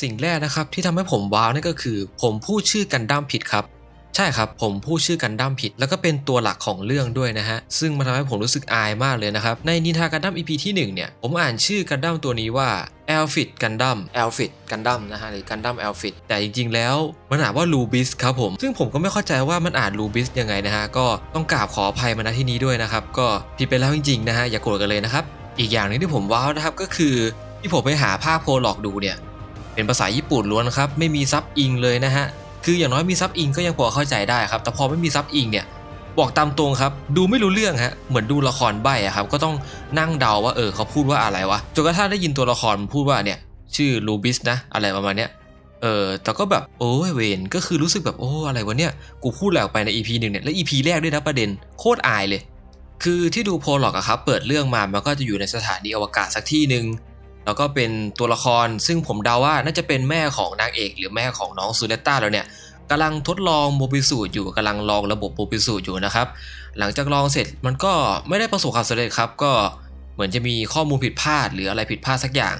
สิ่งแรกนะครับที่ทำให้ผมว้าวนั่นก็คือ ผมพูดชื่อกันดั้มผิดครับ ใช่ครับ ผมพูดชื่อกันดั้มผิด แล้วก็เป็นตัวหลักของเรื่องด้วยนะฮะ ซึ่งมันทำให้ผมรู้สึกอายมากเลยนะครับ ในนินทากันดั้ม EP ที่ 1 เนี่ย ผมอ่านชื่อกันดั้มตัวนี้ว่า e l f i t กันดั้ม e l f i t กันดั้มนะฮะหรือกันดั้ม e l f i t แต่จริงๆ แล้วมันอ่านว่า Rubis ครับผม ซึ่งผมก็ไม่เข้าใจว่ามันอ่าน Rubis ยังไงนะฮะ ก็ต้องกราบขออภัยมาณที่นี้ด้วยนะครับ ก็ผิดไปแล้วจริงๆนะฮะอย่าโกรธกันเลยนะครับ อีกอย่างหนึงที่ผมว้าวนะครับก็คือที่ผมไปหาภาพโพลอกดูเนี่ย เป็นภาษาญี่ปุ่นล้วนครับไม่มีซับอิงเลยนะฮะคืออย่างน้อยมีซับอิงก็ยังพอเข้าใจได้ครับแต่พอไม่มีซับอิงเนี่ยบอกตามตรงครับ ดูไม่รู้เรื่องฮะเหมือนดูละครใบ้อะครับก็ต้องนั่งเดาว่าเออเขาพูดว่าอะไรวะจนกระทั่งได้ยินตัวละครพูดว่าเนี่ยชื่อลูบิสนะอะไรประมาณเนี้ยเออแต่ก็แบบโอ้ยเวนก็คือรู้สึกแบบโอ้อะไรวะเนี่ยกูพูดแหลกไปใน EP หนึ่งเนี่ยและ EP แรกด้วยนะประเด็นโคตรอายเลย คือที่ดูโพลอกอะครับเปิดเรื่องมามันก็จะอยู่ในสถานีอวกาศสักที่หนึ่ง แล้วก็เป็นตัวละครซึ่งผมเดาว่าน่าจะเป็นแม่ของนางเอก หรือแม่ของน้องซูเลตตาแล้วเนี่ยกำลังทดลองโมบิสูตอยู่กำลังลองระบบโมบิสูตอยู่นะครับ หลังจากลองเสร็จมันก็ไม่ได้ประสบความสำเร็จครับ ก็เหมือนจะมีข้อมูลผิดพลาดหรืออะไรผิดพลาดสักอย่าง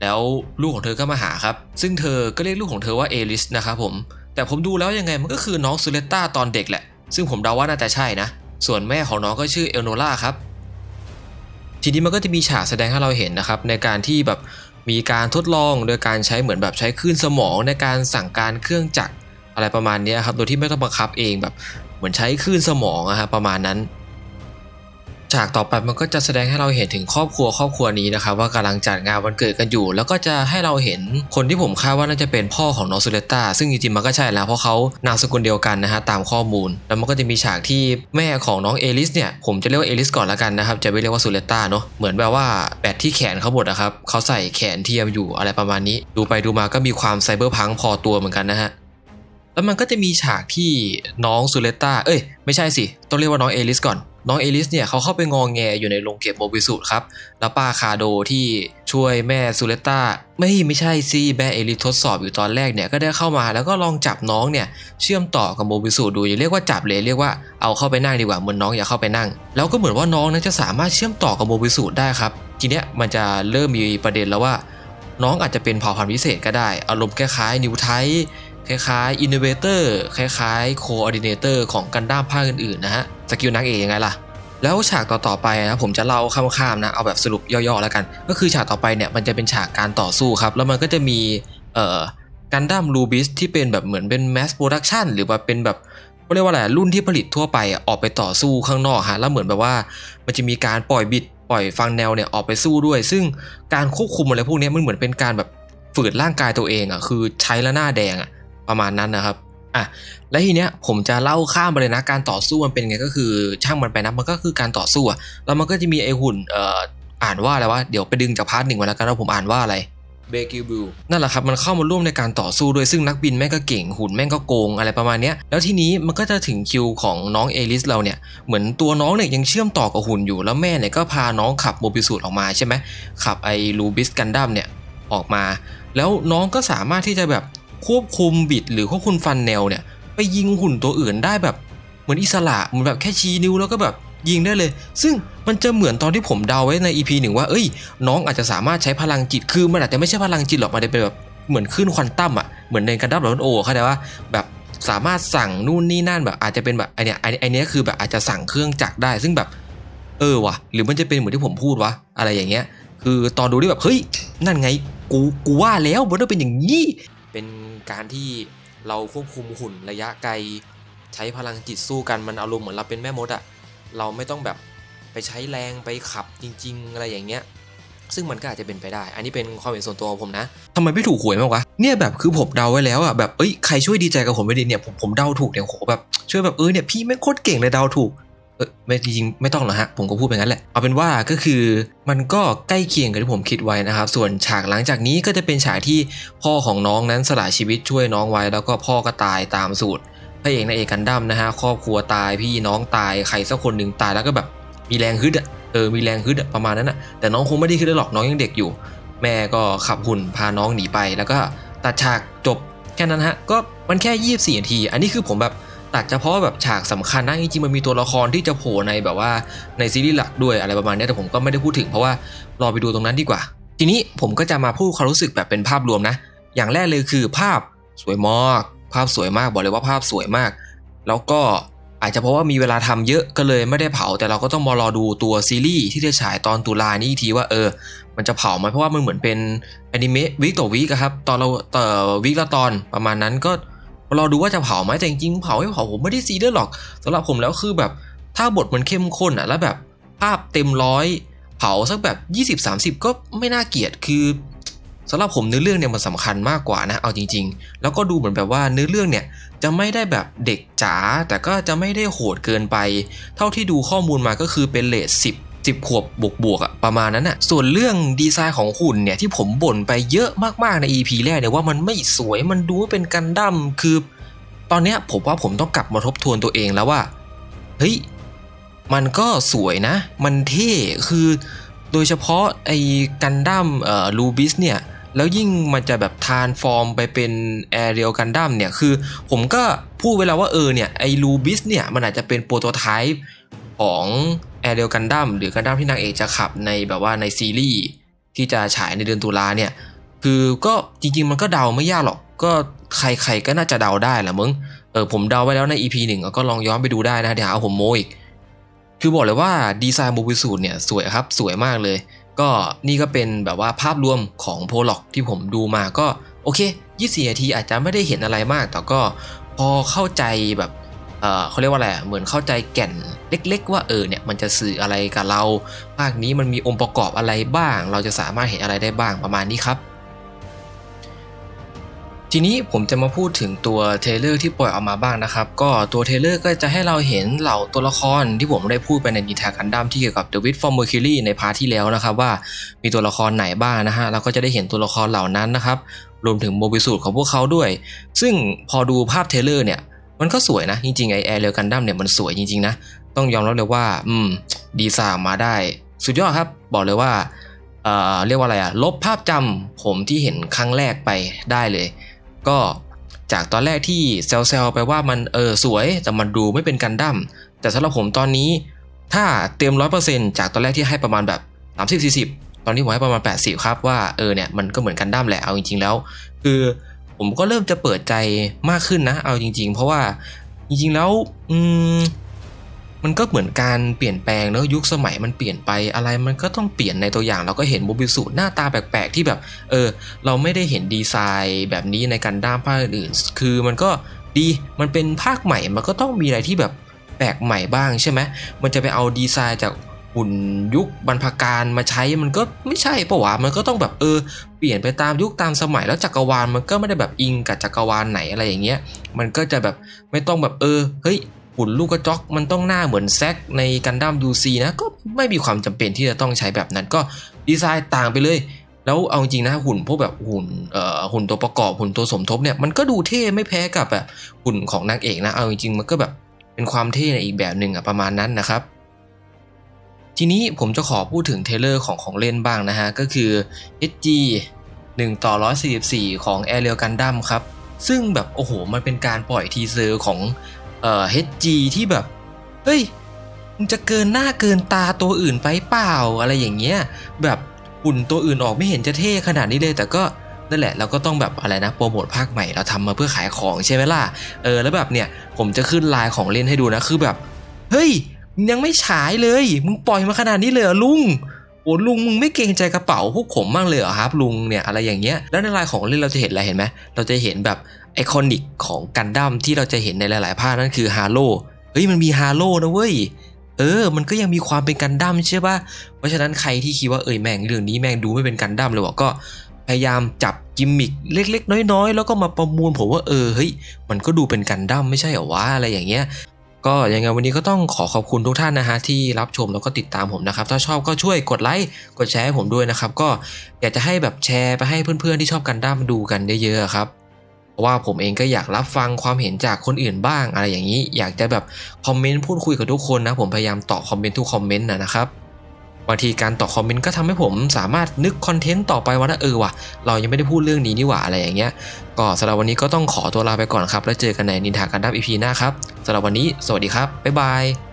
แล้วลูกของเธอก็มาหาครับ ซึ่งเธอก็เรียกลูกของเธอว่าเอลิสนะครับผม แต่ผมดูแล้วยังไงมันก็คือน้องซูเลตตาตอนเด็กแหละ ซึ่งผมเดาว่าน่าจะใช่นะ ส่วนแม่ของน้องก็ชื่อเอลโนล่าครับ ทีนี้มันก็จะมีฉากแสดงให้เราเห็นนะครับ ในการที่แบบมีการทดลองโดยการใช้เหมือนแบบใช้คลื่นสมองในการสั่งการเครื่องจักรอะไรประมาณนี้ครับโดยที่ไม่ต้องบังคับเองแบบเหมือนใช้คลื่นสมองอะฮะประมาณนั้น ฉากต่อไปมันก็จะแสดงให้เราเห็นถึงครอบครัวครอบครัวนี้นะครับว่ากำลังจัดงานวันเกิดกันอยู่ แล้วก็จะให้เราเห็นคนที่ผมคาดว่าน่าจะเป็นพ่อของน้องซูเลต้าซึ่งจริงๆมันก็ใช่แล้วเพราะเขานามสกุลเดียวกันนะฮะตามข้อมูล แล้วมันก็จะมีฉากที่แม่ของน้องเอลิสเนี่ยผมจะเรียกว่าเอลิสก่อนละกันนะครับจะไม่เรียกว่าซูเลต้าเนาะเหมือนแบบว่าแปดที่แขนเขาหมดนะครับเขาใส่แขนเทียมอยู่อะไรประมาณนี้ ดูไปดูมาก็มีความไซเบอร์พังพอตัวเหมือนกันนะฮะแล้วมันก็จะมีฉากที่น้องซูเลต้า เอ้ย ไม่ใช่สิ ต้องเรียกว่าน้องเอลิสก่อน น้องเอลิสเนี่ยเขาเข้าไปงองแงอยู่ในโรงเก็บโมบิสูตครับ แล้วป้าคาโดที่ช่วยแม่ซูเลต้าไม่ไม่ใช่สิแม่เอลิสทดสอบอยู่ตอนแรกเนี่ยก็ได้เข้ามาแล้วก็ลองจับน้องเนี่ยเชื่อมต่อกับโมบิสูตดูอย่าเรียกว่าจับเลยเรียกว่าเอาเข้าไปนั่งดีกว่าเหมือนน้องอย่าเข้าไปนั่ง แล้วก็เหมือนว่าน้องนั้นจะสามารถเชื่อมต่อกับโมบิสูตได้ครับ ทีเนี้ยมันจะเริ่มมีประเด็นแล้วว่า น้องอาจจะเป็นเผ่าพันธุ์พิเศษก็ได้ อารมณ์คล้ายๆนิวไทคล้ายๆ Innovator คล้ายๆ Coordinator ของกันด้ามภาคอื่นๆนะฮะสกิลนางเอกยังไงล่ะ แล้วฉากต่อๆไปนะผมจะเล่าข้ามๆนะเอาแบบสรุปย่อๆแล้วกัน ก็คือฉากต่อไปเนี่ยมันจะเป็นฉากการต่อสู้ครับ แล้วมันก็จะมีเอ่อกันดั้มรูบิสที่เป็นแบบเหมือนเป็น mass production หรือว่าเป็นแบบเขาเรียกว่าอะไรรุ่นที่ผลิตทั่วไปออกไปต่อสู้ข้างนอกฮะแล้วเหมือนแบบว่า มันจะมีการปล่อยบิดปล่อยฟังแนวเนี่ยออกไปสู้ด้วย ซึ่งการควบคุมอะไรพวกนี้มันเหมือนเป็นการแบบฝืนร่างกายตัวเองอะคือใช้แล้วหน้าแดงอะประมาณนั้นนะครับ อะและทีเนี้ยผมจะเล่าข้ามไปเลยนะการต่อสู้มันเป็นไงก็คือช่างมันไปนะมันก็คือการต่อสู้อะแล้วมันก็จะมีไอหุ่นเอ่ออ่านว่าอะไรวะเดี๋ยวไปดึงจากพาร์ทหนึ่งมาแล้วกันว่าผมอ่านว่าอะไรเบกิบูนั่นแหละครับมันเข้ามาร่วมในการต่อสู้ด้วยซึ่งนักบินแม่งก็เก่งหุ่นแม่งก็โกงอะไรประมาณเนี้ยแล้วทีนี้มันก็จะถึงคิวของน้องเอลิสเราเนี่ยเหมือนตัวน้องเนี่ยยังเชื่อมต่อกับหุ่นอยู่แล้วแม่เนี่ยก็พาน้องขับโมบิสูตออกมาใช่ไหมขับไอลูบิสกันดั้มเนี่ยออกมา แล้วน้องก็สามารถที่จะแบบ ควบคุมบิดหรือควบคุมฟันแนวเนี่ย ไปยิงหุ่นตัวอื่นได้แบบ เหมือนอิสระเหมือนแบบแค่ชี้นิ้วแล้วก็แบบยิงได้เลย ซึ่งมันจะเหมือนตอนที่ผมเดาไว้ใน EP หนึ่งว่าเอ้ย น้องอาจจะสามารถใช้พลังจิตคือมันอาจจะไม่ใช่พลังจิตหรอกมันจะเป็นแบบเหมือนขึ้นควอนตัมอะเหมือนในกันดั้มหลอโอเข้าใจว่าแบบสามารถสั่งนู่นนี่นั่นแบบอาจจะเป็นแบบไอเนี้ยไอไอเนี้ยคือแบบอาจจะสั่งเครื่องจักรได้ ซึ่งแบบเออวะหรือมันจะเป็นเหมือนที่ผมพูดวะอะไรอย่างเงี้ย คือตอนดูที่แบบเฮ้ยนั่นไงกูกูว่าแล้วมันต้องเป็นอย่างนี้ เป็นการที่เราควบคุมหุ่นระยะไกล ใช้พลังจิตสู้กันมันอารมณ์เหมือนเราเป็นแม่มดอะเราไม่ต้องแบบไปใช้แรงไปขับจริง ๆ อะไรอย่างเงี้ยซึ่งมันก็อาจจะเป็นไปได้ อันนี้เป็นความเห็นส่วนตัวของผมนะทำไมไม่ถูกหวยมากวะ เนี่ยแบบคือผมเดาไว้แล้วอะแบบ เอ้ย ใครช่วยดีใจกับผมไม่ดีเนี่ย ผมผมเดาถูกเนี่ยโหแบบช่วยแบบเออเนี่ยพี่ไม่งโคตรเก่งเลยเดาถูก เออไม่จริงไม่ต้องหรอกฮะผมก็พูดไปงั้นแหละเอาเป็นว่าก็คือมันก็ใกล้เคียงกับที่ผมคิดไว้นะครับ ส่วนฉากหลังจากนี้ก็จะเป็นฉากที่พ่อของน้องนั้นสละชีวิตช่วยน้องไว้ แล้วก็พ่อก็ตายตามสูตรพระเอกนางเอกกันดั้มนะฮะครอบครัวตายพี่น้องตายใครสักคนหนึ่งตายแล้วก็แบบมีแรงฮึดอะเออมีแรงฮึดอะประมาณนั้นอะแต่น้องคงไม่ได้ฮึดหรอกน้องยังเด็กอยู่ แม่ก็ขับหุ่นพาน้องหนีไปแล้วก็ตัดฉากจบแค่นั้นฮะก็มันแค่ 24นาที อันนี้คือผมแบบ ตัดเฉพาะแบบฉากสำคัญนะจริงๆมันมีตัวละครที่จะโผล่ในแบบว่าในซีรีส์หลักด้วยอะไรประมาณนี้แต่ผมก็ไม่ได้พูดถึงเพราะว่ารอไปดูตรงนั้นดีกว่า ทีนี้ผมก็จะมาพูดความรู้สึกแบบเป็นภาพรวมนะ อย่างแรกเลยคือภาพสวยมากภาพสวยมากบอกเลยว่าภาพสวยมาก แล้วก็อาจจะเพราะว่ามีเวลาทำเยอะก็เลยไม่ได้เผา แต่เราก็ต้องมารอดูตัวซีรีส์ที่จะฉายตอนตุลานี้ทีว่าเออ มันจะเผาไหมเพราะว่ามันเหมือนเป็นอนิเมะวิกต่อวิกครับตอนเราต่อวิกละตอนประมาณนั้นก็ รอดูว่าจะเผาไหมแต่จริงๆเผาไม่เผาผมไม่ได้ซีเรียสหรอกสำหรับผมแล้วคือแบบถ้าบทมันเข้มข้นอะแล้วแบบภาพเต็มร้อยเผาสักแบบ 20-30 ก็ไม่น่าเกลียดคือสำหรับผมเนื้อเรื่องเนี่ยมันสำคัญมากกว่านะเอาจริง ๆ แล้วก็ดูเหมือนแบบว่าเนื้อเรื่องเนี่ยจะไม่ได้แบบเด็กจ๋าแต่ก็จะไม่ได้โหดเกินไป เท่าที่ดูข้อมูลมาก็คือเป็นเลทสิบ สิบขวบบวกบวกๆอะประมาณนั้นอะส่วนเรื่องดีไซน์ของหุ่นเนี่ยที่ผมบ่นไปเยอะมากๆใน EP แรกเนี่ยว่ามันไม่สวยมันดูเป็นกันดั้มคือ ตอนเนี้ยผมว่าผมต้องกลับมาทบทวนตัวเองแล้วว่าเฮ้ยมันก็สวยนะ มันเท่คือโดยเฉพาะไอ้กันดั้มเอ่อลูบิสเนี่ยแล้วยิ่งมันจะแบบทานฟอร์มไปเป็นแอเรียลกันดั้มเนี่ยคือผมก็พูดไว้แล้วว่าเออเนี่ยไอ้ลูบิสเนี่ยมันอาจจะเป็นโปรโตไทป์ของ แอเรียลกันดั้มหรือกันดั้มที่นางเอกจะขับในแบบว่าในซีรีส์ที่จะฉายในเดือนตุลาเนี่ย คือก็จริงๆ มันก็เดาไม่ยากหรอก ก็ใครๆก็น่าจะเดาได้แหละมึง เออผมเดาไว้แล้วใน EP หนึ่งก็ลองย้อนไปดูได้นะเดี๋ยวหาผมโมอีก คือบอกเลยว่าดีไซน์โมบิสูดเนี่ยสวยครับสวยมากเลย ก็นี่ก็เป็นแบบว่าภาพรวมของโพล็อกที่ผมดูมาก็โอเค 24 นาทีอาจจะไม่ได้เห็นอะไรมาก แต่ก็พอเข้าใจแบบ เขาเรียกว่าอะไรอะเหมือนเข้าใจแก่นเล็ก ๆ ว่าเออเนี่ยมันจะสื่ออะไรกับเรา ภาคนี้มันมีองค์ประกอบอะไรบ้าง เราจะสามารถเห็นอะไรได้บ้างประมาณนี้ครับ ทีนี้ผมจะมาพูดถึงตัวเทเลอร์ที่ปล่อยออกมาบ้างนะครับ ก็ตัวเทเลอร์ก็จะให้เราเห็นเหล่าตัวละครที่ผมได้พูดไปในนิทากันดั้มที่เกี่ยวกับ The Witch from Mercury ในพาร์ทที่แล้วนะครับว่ามีตัวละครไหนบ้างนะฮะเราก็จะได้เห็นตัวละครเหล่านั้นนะครับรวมถึงโมบิสูตรของพวกเขาด้วย ซึ่งพอดูภาพเทเลอร์เนี่ย มันก็สวยนะ จริงๆไอแอร์เรลกันดั้มเนี่ยมันสวยจริงๆนะ ต้องยอมรับเลยว่า อืม ดีไซน์มาได้ สุดยอดครับ บอกเลยว่า เอ่อ เรียกว่าอะไรอะลบภาพจำผมที่เห็นครั้งแรกไปได้เลย ก็จากตอนแรกที่เซลล์ไปว่ามันเออสวย แต่มันดูไม่เป็นกันดั้ม แต่สำหรับผมตอนนี้ ถ้าเต็มร้อยเปอร์เซ็นจากตอนแรกที่ให้ประมาณแบบสามสิบสี่สิบตอนนี้ผมให้ประมาณแปดสิบครับว่าเออเนี่ยมันก็เหมือนกันดั้มแหละเอาจริงๆแล้ว คือ ผมก็เริ่มจะเปิดใจมากขึ้นนะ เอาจริง ๆ เพราะว่าจริงๆแล้วอืมมันก็เหมือนการเปลี่ยนแปลงเนอะยุคสมัยมันเปลี่ยนไปอะไรมันก็ต้องเปลี่ยนในตัวอย่างเราก็เห็นโมบิสูตหน้าตาแปลกๆ ที่แบบ เออ เราไม่ได้เห็นดีไซน์แบบนี้ในการด้ามภาคอื่น คือมันก็ดีมันเป็นภาคใหม่มันก็ต้องมีอะไรที่แบบแปลกใหม่บ้างใช่ไหมมันจะไปเอาดีไซน์จาก หุ่นยุคบรรพการมาใช้มันก็ไม่ใช่ปะวะมันก็ต้องแบบเออ เปลี่ยนไปตามยุคตามสมัยแล้วจักรวาลมันก็ไม่ได้แบบอิงกับจักรวาลไหนอะไรอย่างเงี้ย มันก็จะแบบไม่ต้องแบบเออเฮ้ยหุ่นลูกกระจอกมันต้องหน้าเหมือนแซกในกันดั้มยูซีนะก็ไม่มีความจำเป็นที่จะต้องใช้แบบนั้นก็ดีไซน์ต่างไปเลย แล้วเอาจริงนะหุ่นพวกแบบหุ่นเอ่อหุ่นตัวประกอบหุ่นตัวสมทบเนี่ยมันก็ดูเท่ไม่แพ้กับแบบหุ่นของนางเอกนะเอาจริงๆมันก็แบบเป็นความเท่ในอีกแบบหนึ่งอะประมาณนั้นนะครับ ทีนี้ผมจะขอพูดถึงเทเลอร์ของของเล่นบ้างนะฮะ ก็คือ HG 1 ต่อ 144 ของ a i r r a l Gundam ครับ ซึ่งแบบโอ้โห มันเป็นการปล่อยทีเซอร์ของเอ่อ HG ที่แบบ เฮ้ยมึงจะเกินหน้าเกินตาตัวอื่นไปเปล่าอะไรอย่างเงี้ย แบบหุ่นตัวอื่นออกไม่เห็นจะเท่ขนาดนี้เลย แต่ก็นั่นแหละเราก็ต้องแบบอะไรนะโปรโมทภาคใหม่เราทำมาเพื่อขายของใช่ไหมล่ะ เออแล้วแบบเนี่ยผมจะขึ้นไลน์ของเล่นให้ดูนะคือแบบ เฮ้ย ยังไม่ฉายเลย มึงปล่อยมาขนาดนี้เลยเหรอลุงโอ้ลุงมึงไม่เกรงใจกระเป๋าพวกผมบ้างเลยเหรอครับ ลุงเนี่ยอะไรอย่างเงี้ยแล้วในลน์ของเล่นเราจะเห็นอะไรเห็นไหมเราจะเห็นแบบไอคอนิกของกันดั้มที่เราจะเห็นในหลาย ๆ ภาคนั่นคือฮาโลเฮ้ยมันมีฮาโลนะเว้ยเออ มันก็ยังมีความเป็นกันดั้มใช่ป่ะเพราะฉะนั้นใครที่คิดว่าเอ้ยแม่งเรื่องนี้แม่งดูไม่เป็นกันดั้มเลยวะก็พยายามจับกิมมิคเล็ก ๆ น้อย ๆ แล้วก็มาประมูลผมว่าเออเฮ้ยมันก็ดูเป็นกันดั้มไม่ใช่เหรอวะอะไรอย่างเงี้ย ก็ยังไงวันนี้ก็ต้องขอขอบคุณทุกท่านนะฮะที่รับชมแล้วก็ติดตามผมนะครับ ถ้าชอบก็ช่วยกดไลค์กดแชร์ให้ผมด้วยนะครับ ก็อยากจะให้แบบแชร์ไปให้เพื่อนๆที่ชอบกันดั้มดูกันเยอะๆครับเพราะว่าผมเองก็อยากรับฟังความเห็นจากคนอื่นบ้างอะไรอย่างนี้ อยากจะแบบคอมเมนต์พูดคุยกับทุกคนนะผมพยายามตอบคอมเมนต์ทุกคอมเมนต์นะครับ บางทีการตอบคอมเมนต์ก็ทำให้ผมสามารถนึกคอนเทนต์ต่อไปว่าเออว่ะเรายังไม่ได้พูดเรื่องนี้นี่หว่าอะไรอย่างเงี้ยก็สำหรับวันนี้ก็ต้องขอตัวลาไปก่อนครับ แล้วเจอกันในนินทาการดับอีพีหน้าครับสำหรับวันนี้ สวัสดีครับบ๊ายบาย